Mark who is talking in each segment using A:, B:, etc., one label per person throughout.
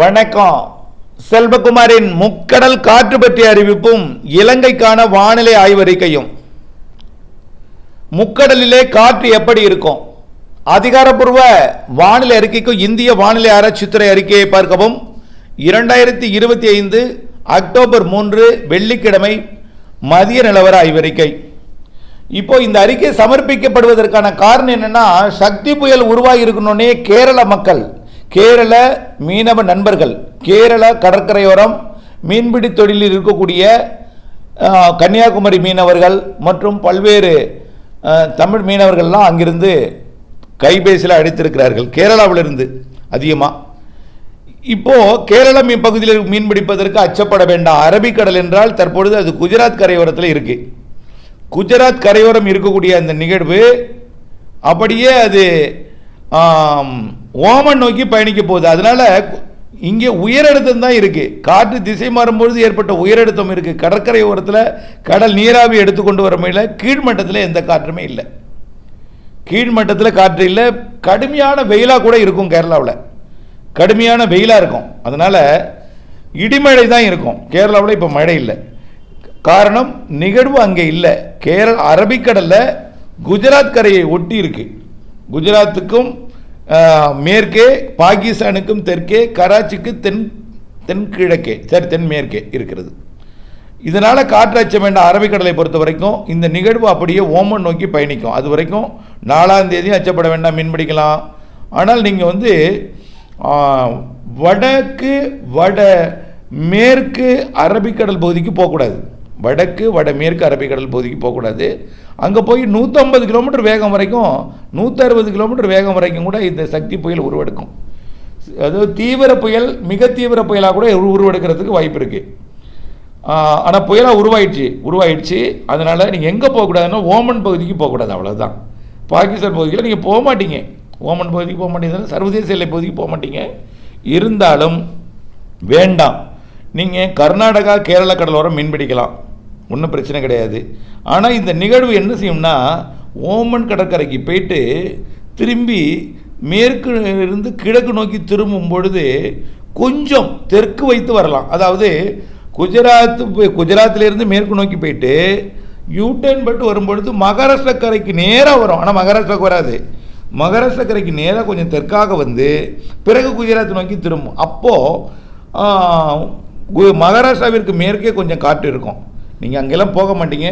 A: வணக்கம். செல்வகுமாரின் முக்கடல் காற்று பற்றிய அறிவிப்பும் இலங்கைக்கான வானிலை ஆய்வறிக்கையும். முக்கடலிலே காற்று எப்படி இருக்கும்? அதிகாரப்பூர்வ வானிலை அறிக்கைக்கும் இந்திய வானிலை ஆராய்ச்சித்துறை அறிக்கையை பார்க்கவும். இரண்டாயிரத்தி இருபத்தி ஐந்து அக்டோபர் மூன்று வெள்ளிக்கிழமை மதிய நிலவர ஆய்வறிக்கை. இப்போ இந்த அறிக்கை சமர்ப்பிக்கப்படுவதற்கான காரணம் என்னன்னா சக்தி புயல் உருவாகி இருக்கணுன்னே கேரள மக்கள் கேரள மீனவ நண்பர்கள் கேரள கடற்கரையோரம் மீன்பிடி தொழிலில் இருக்கக்கூடிய கன்னியாகுமரி மீனவர்கள் மற்றும் பல்வேறு தமிழ் மீனவர்கள்லாம் அங்கிருந்து கைபேசியில் அடித்திருக்கிறார்கள். கேரளாவிலிருந்து அதிகமாக இப்போது கேரளம் இப்பகுதியில் மீன் பிடிப்பதற்கு அச்சப்பட வேண்டாம். அரபிக்கடல் என்றால் தற்பொழுது அது குஜராத் கரையோரத்தில் இருக்குது குஜராத் கரையோரம் இருக்கக்கூடிய அந்த நிகழ்வு அப்படியே அது ஓமன் நோக்கி பயணிக்க போகுது. அதனால் இங்கே உயரழுத்தம் தான் இருக்குது காற்று திசை மாறும்பொழுது ஏற்பட்ட உயரழுத்தம் இருக்குது கடற்கரை ஓரத்தில் கடல் நீராவி எடுத்துக்கொண்டு வர முடியல. கீழ்மட்டத்தில் எந்த காற்றுமே இல்லை. கீழ்மட்டத்தில் காற்று இல்லை. கடுமையான வெயிலாக கூட இருக்கும் கேரளாவில். கடுமையான வெயிலாக இருக்கும். அதனால் இடிமழை தான் இருக்கும். கேரளாவில் இப்போ மழை இல்லை. காரணம் நிகழ்வு அங்கே இல்லை. கேரள அரபிக்கடலில் குஜராத் கரையை ஒட்டி இருக்குது குஜராத்துக்கும் மேற்கே பாகிஸ்தானுக்கும் தெற்கே கராச்சிக்கு தென் தென்கிழக்கே சரி தென்மேற்கே இருக்கிறது. இதனால் காற்று வேண்ட அரபிக்கடலை பொறுத்த வரைக்கும் இந்த நிகழ்வு அப்படியே ஓமன் நோக்கி பயணிக்கும். அது வரைக்கும் நாலாம் தேதி அச்சப்பட வேண்டாம் மீன் பிடிக்கலாம். ஆனால் நீங்கள் வந்து வடக்கு வட மேற்கு அரபிக்கடல் பகுதிக்கு போகக்கூடாது. வடக்கு வடமேற்கு அரபிக்கடல் பகுதிக்கு போகக்கூடாது. அங்கே போய் நூற்றம்பது கிலோமீட்டர் வேகம் வரைக்கும் நூற்றறுபது கிலோமீட்டர் வேகம் வரைக்கும் கூட இந்த சக்தி புயல் உருவெடுக்கும். அதாவது தீவிர புயல் மிக தீவிர புயலாக கூட உருவெடுக்கிறதுக்கு வாய்ப்பு இருக்குது ஆனால் புயலாக உருவாயிடுச்சு உருவாயிடுச்சு. அதனால் நீங்கள் எங்கே போகக்கூடாதுன்னா ஓமன் பகுதிக்கு போகக்கூடாது அவ்வளோதான் பாகிஸ்தான் பகுதியில் நீங்கள் போக மாட்டீங்க. ஓமன் பகுதிக்கு போக மாட்டீங்க சர்வதேச எல்லை பகுதிக்கு போக மாட்டீங்க. இருந்தாலும் வேண்டாம். நீங்கள் கர்நாடகா கேரள கடலோரம் மீன் பிடிக்கலாம் ஒன்றும் பிரச்சனை கிடையாது. ஆனால் இந்த நிகழ்வு என்ன செய்யும்னா ஓமன் கடற்கரைக்கு போயிட்டு திரும்பி மேற்கு இருந்து கிழக்கு நோக்கி திரும்பும் பொழுது கொஞ்சம் தெற்கு வைத்து வரலாம். அதாவது குஜராத் குஜராத்திலேருந்து மேற்கு நோக்கி போயிட்டு யூடர்ன் பட்டு வரும்பொழுது மகாராஷ்டிரா கரைக்கு நேராக வரும். ஆனால் மகாராஷ்டிராவுக்கு வராது. மகாராஷ்டிரா கரைக்கு நேராக கொஞ்சம் தெற்காக வந்து பிறகு குஜராத் நோக்கி திரும்பும். அப்போது மகாராஷ்டிராவிற்கு மேற்கே கொஞ்சம் காற்று இருக்கும். நீங்கள் அங்கெல்லாம் போக மாட்டீங்க.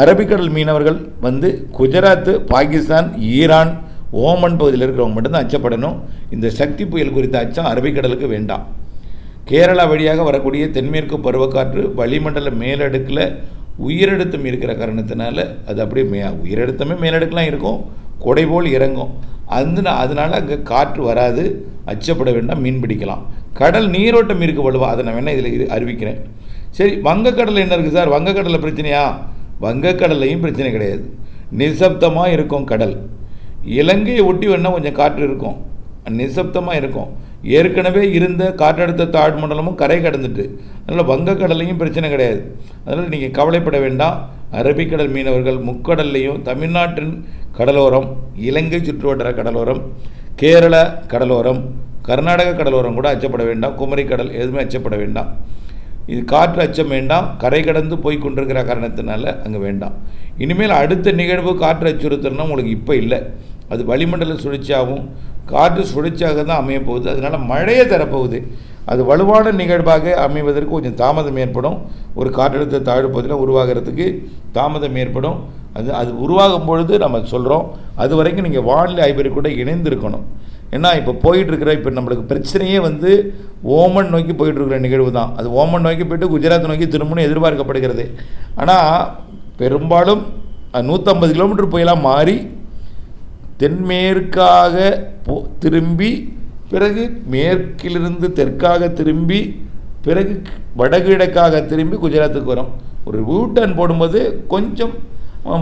A: அரபிக்கடல் மீனவர்கள் வந்து குஜராத் பாகிஸ்தான் ஈரான் ஓமன் பகுதியில் இருக்கிறவங்க மட்டும்தான் அச்சப்படணும் இந்த சக்தி புயல் குறித்த அச்சம் அரபிக்கடலுக்கு வேண்டாம். கேரளா வழியாக வரக்கூடிய தென்மேற்கு பருவக்காற்று வளிமண்டல மேலடுக்கில் உயரழுத்தம் இருக்கிற காரணத்தினால அது அப்படியே மே உயரழுத்தமே மேலடுக்கெலாம் இருக்கும். கொடை போல் இறங்கும். அந்த அதனால் அங்கே காற்று வராது. அச்சப்பட வேண்டாம். மீன் பிடிக்கலாம். கடல் நீரோட்டம் இருக்க வலுவா. அதை நான் வேணால் இதில் இது அறிவிக்கிறேன். சரி வங்கக்கடலை என்ன இருக்குது சார்? வங்கக்கடலை பிரச்சனையா? வங்கக்கடல்லையும் பிரச்சனை கிடையாது. நிசப்தமாக இருக்கும் கடல். இலங்கையை ஒட்டி வேணால் கொஞ்சம் காற்று இருக்கும். நிசப்தமாக இருக்கும். ஏற்கனவே இருந்த காற்றழுத்த தாழ்மண்டலமும் கரை கடந்துட்டு. அதனால் வங்கக்கடலையும் பிரச்சனை கிடையாது. அதனால் நீங்கள் கவலைப்பட வேண்டாம். அரபிக்கடல் மீனவர்கள் முக்கடல்லையும் தமிழ்நாட்டின் கடலோரம் இலங்கை சுற்றுவட்டார கடலோரம் கேரள கடலோரம் கர்நாடக கடலோரம் கூட அச்சப்பட வேண்டாம். குமரி கடல் எதுவுமே அச்சப்பட வேண்டாம். இது காற்று அச்சம் வேண்டாம் கரை கடந்து போய் கொண்டிருக்கிற காரணத்தினால அங்கே வேண்டாம். இனிமேல் அடுத்த நிகழ்வு காற்று அச்சுறுத்தல்னா உங்களுக்கு இப்போ இல்லை. அது வளிமண்டல சுழற்சியாகவும் காற்று சுழற்சியாக தான் அமைய போகுது. அதனால் மழையே தரப்போகுது. அது வலுவான நிகழ்வாக அமைவதற்கு கொஞ்சம் தாமதம் ஏற்படும். ஒரு காற்றழுத்த தாழ்வு பகுதியில் உருவாகிறதுக்கு தாமதம் ஏற்படும். அது அது உருவாகும் பொழுது நம்ம சொல்கிறோம் அது வரைக்கும் நீங்கள் வானிலை ஆய்வறி கூட இணைந்திருக்கணும். ஏன்னா இப்போ போயிட்டுருக்கிற இப்போ நம்மளுக்கு பிரச்சனையே வந்து ஓமன் நோக்கி போயிட்டுருக்கிற நிகழ்வு தான். அது ஓமன் நோக்கி போயிட்டு குஜராத் நோக்கி திரும்பணும் எதிர்பார்க்கப்படுகிறது. ஆனால் பெரும்பாலும் நூற்றம்பது கிலோமீட்டர் புயலாக மாறி தென்மேற்காக போ திரும்பி பிறகு மேற்கிலிருந்து தெற்காக திரும்பி பிறகு வடகிழக்காக திரும்பி குஜராத்துக்கு வரும். ஒரு ஊட்டன் போடும்போது கொஞ்சம்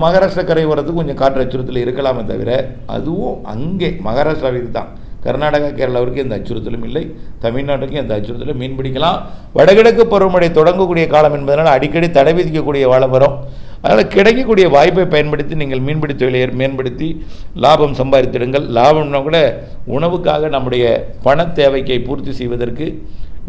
A: மகாராஷ்டிரா கரையோரத்துக்கு கொஞ்சம் காற்று அச்சுறுத்தல் இருக்கலாமே தவிர அதுவும் அங்கே மகாராஷ்டிராவிற்கு தான் கர்நாடகா கேரளாவிற்கு எந்த அச்சுறுத்தலும் இல்லை. தமிழ்நாட்டுக்கும் எந்த அச்சுறுத்தலும். மீன் பிடிக்கலாம். வடகிழக்கு பருவமழை தொடங்கக்கூடிய காலம் என்பதனால் அடிக்கடி தடை விதிக்கக்கூடிய காலம் வரும் அதனால் கிடைக்கக்கூடிய வாய்ப்பை பயன்படுத்தி நீங்கள் மீன்பிடி தொழிலை மேம்படுத்தி லாபம் சம்பாதித்திடுங்கள். லாபம்னா கூட உணவுக்காக நம்முடைய பண தேவைக்கை பூர்த்தி செய்வதற்கு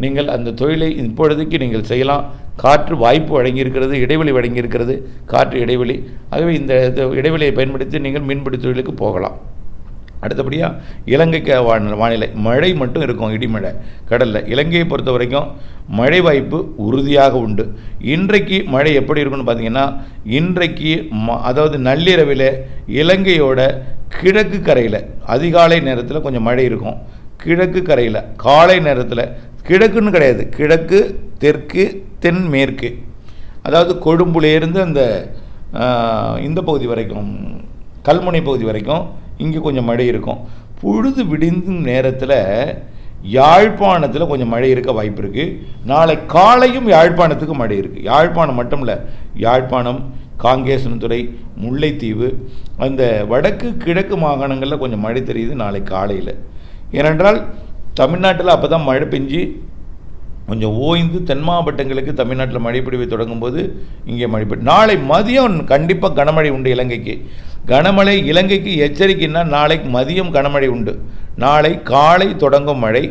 A: நீங்கள் அந்த தொழிலை இப்பொழுதைக்கு நீங்கள் செய்யலாம். காற்று வாய்ப்பு வழங்கியிருக்கிறது இடைவெளி வழங்கியிருக்கிறது காற்று இடைவெளி. ஆகவே இந்த இடைவெளியை பயன்படுத்தி நீங்கள் மீன்பிடி தொழிலுக்கு போகலாம். அடுத்தபடியாக இலங்கைக்கு வானிலை மழை மட்டும் இருக்கும் இடிமழை. கடலில். இலங்கையை பொறுத்த வரைக்கும் மழை வாய்ப்பு உறுதியாக உண்டு. இன்றைக்கு மழை எப்படி இருக்குன்னு பார்த்தீங்கன்னா இன்றைக்கு ம அதாவது நள்ளிரவில் இலங்கையோட கிழக்கு கரையில் அதிகாலை நேரத்தில் கொஞ்சம் மழை இருக்கும். கிழக்கு கரையில் காலை நேரத்தில் கிழக்குன்னு கிடையாது. கிழக்கு தெற்கு தென்மேற்கு அதாவது கொழும்புலேருந்து அந்த இந்த பகுதி வரைக்கும் கல்முனை பகுதி வரைக்கும் இங்கே கொஞ்சம் மழை இருக்கும். பொழுது விடிந்தும் நேரத்தில் யாழ்ப்பாணத்தில் கொஞ்சம் மழை இருக்க வாய்ப்பு இருக்குது நாளை காலையும் யாழ்ப்பாணத்துக்கு மழை இருக்குது யாழ்ப்பாணம் மட்டும் இல்லை யாழ்ப்பாணம் காங்கேசனத்துறை முல்லைத்தீவு அந்த வடக்கு கிழக்கு மாகாணங்களில் கொஞ்சம் மழை தெரியுது நாளை காலையில். ஏனென்றால் தமிழ்நாட்டில் அப்போ தான் மழை பெஞ்சு கொஞ்சம் ஓய்ந்து தென் மாவட்டங்களுக்கு தமிழ்நாட்டில் மழை பொழிவை தொடங்கும்போது இங்கே மழை பெய்யும் நாளை மதியம் கண்டிப்பாக கனமழை உண்டு இலங்கைக்கு. கனமழை இலங்கைக்கு எச்சரிக்கைன்னா நாளைக்கு மதியம் கனமழை உண்டு. நாளை காலை தொடங்கும் மழை.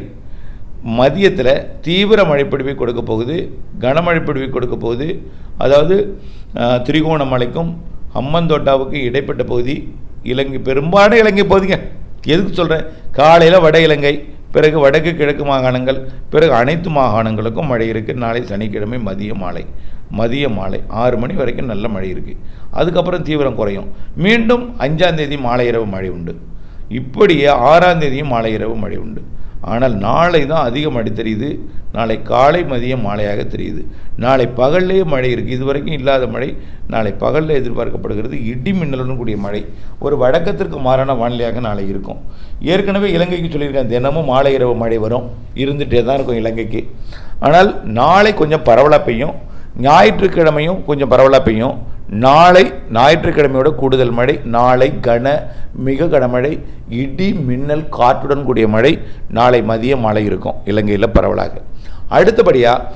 A: மதியத்தில் தீவிர மழைப்பிடிவை கொடுக்க போகுது. கனமழை பொழிவை கொடுக்க போகுது. அதாவது திரிகோணமலைக்கும் அம்மந்தோட்டாவுக்கும் இடைப்பட்ட பகுதி இலங்கை. பெரும்பாலும் இலங்கை பகுதிங்க. எதுக்கு சொல்கிறேன் காலையில் வட இலங்கை பிறகு வடக்கு கிழக்கு மாகாணங்கள் பிறகு அனைத்து மாகாணங்களுக்கும் மழை இருக்குது நாளை சனிக்கிழமை மதிய மாலை. மதிய மாலை ஆறு மணி வரைக்கும் நல்ல மழை இருக்குது அதுக்கப்புறம் தீவிரம் குறையும். மீண்டும் அஞ்சாந்தேதி மாலை இரவு மழை உண்டு. இப்படியே ஆறாம் தேதியும் மாலை இரவு மழை உண்டு. ஆனால் நாளை தான் அதிக மழை தெரியுது. நாளை காலை மதியம் மாலையாக தெரியுது. நாளை பகல்லே மழை இருக்குது இது வரைக்கும் இல்லாத மழை. நாளை பகலில் எதிர்பார்க்கப்படுகிறது இடி மின்னலுடன் கூடிய மழை. ஒரு வழக்கத்திற்கு மாறான வானிலையாக நாளை இருக்கும். ஏற்கனவே இலங்கைக்கு சொல்லியிருக்கேன் தினமும் மாலை இரவு மழை வரும். இருந்துகிட்டே தான் இருக்கும் இலங்கைக்கு. ஆனால் நாளை கொஞ்சம் பரவலாக பெய்யும். ஞாயிற்றுக்கிழமையும் கொஞ்சம் பரவலாக பெய்யும். நாளை ஞாயிற்றுக்கிழமையோட கூடுதல் மழை நாளை கன மிக கனமழை இடி மின்னல் காற்றுடன் கூடிய மழை நாளை மதிய மழை இருக்கும். இலங்கையில் பரவலாக. அடுத்தபடியாக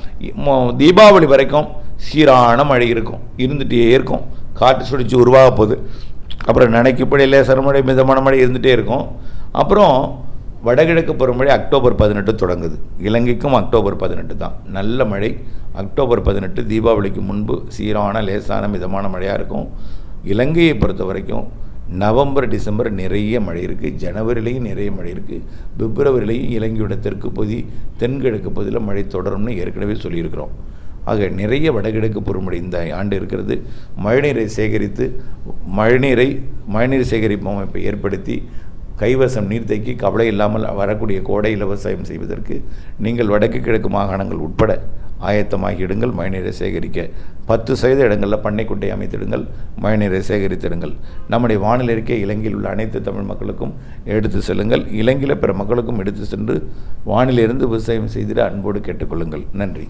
A: தீபாவளி வரைக்கும் சீரான மழை இருக்கும். இருந்துகிட்டே இருக்கும். காற்று சுழிச்சு உருவாக போகுது. அப்புறம் நினைக்கப்படி லேசர் மழை மிதமான மழை இருந்துகிட்டே இருக்கும். அப்புறம் வடகிழக்கு பருவமழை அக்டோபர் பதினெட்டு தொடங்குது. இலங்கைக்கும் அக்டோபர் பதினெட்டு தான். நல்ல மழை. அக்டோபர் பதினெட்டு தீபாவளிக்கு முன்பு சீரான லேசான மிதமான மழையாக இருக்கும். இலங்கையை பொறுத்த வரைக்கும் நவம்பர் டிசம்பர் நிறைய மழை இருக்குது ஜனவரிலையும் நிறைய மழை இருக்குது பிப்ரவரிலையும் இலங்கையோட தெற்கு பகுதி தென்கிழக்கு பகுதியில் மழை தொடரும்னு ஏற்கனவே சொல்லியிருக்கிறோம். ஆக நிறைய வடகிழக்கு பருவமழை இந்த ஆண்டு இருக்கிறது. மழைநீரை சேகரித்து மழைநீரை மழைநீர் சேகரிப்பு அமைப்பை ஏற்படுத்தி கைவசம் நீர்த்தேக்கி கவலை இல்லாமல் வரக்கூடிய கோடையில் விவசாயம் செய்வதற்கு நீங்கள் வடக்கு கிழக்கு மாகாணங்கள் உட்பட ஆயத்தமாகிடுங்கள் மழைநீரை சேகரிக்க. பத்து சதவீத இடங்களில் பண்ணைக்குட்டை அமைத்திடுங்கள் மழைநீரை சேகரித்திடுங்கள் நம்முடைய வானிலை இருக்கே இலங்கையில் உள்ள அனைத்து தமிழ் மக்களுக்கும் எடுத்து செல்லுங்கள். இலங்கையில் பிற மக்களுக்கும் எடுத்து சென்று வானிலிருந்து விவசாயம் செய்திட அன்போடு கேட்டுக்கொள்ளுங்கள். நன்றி.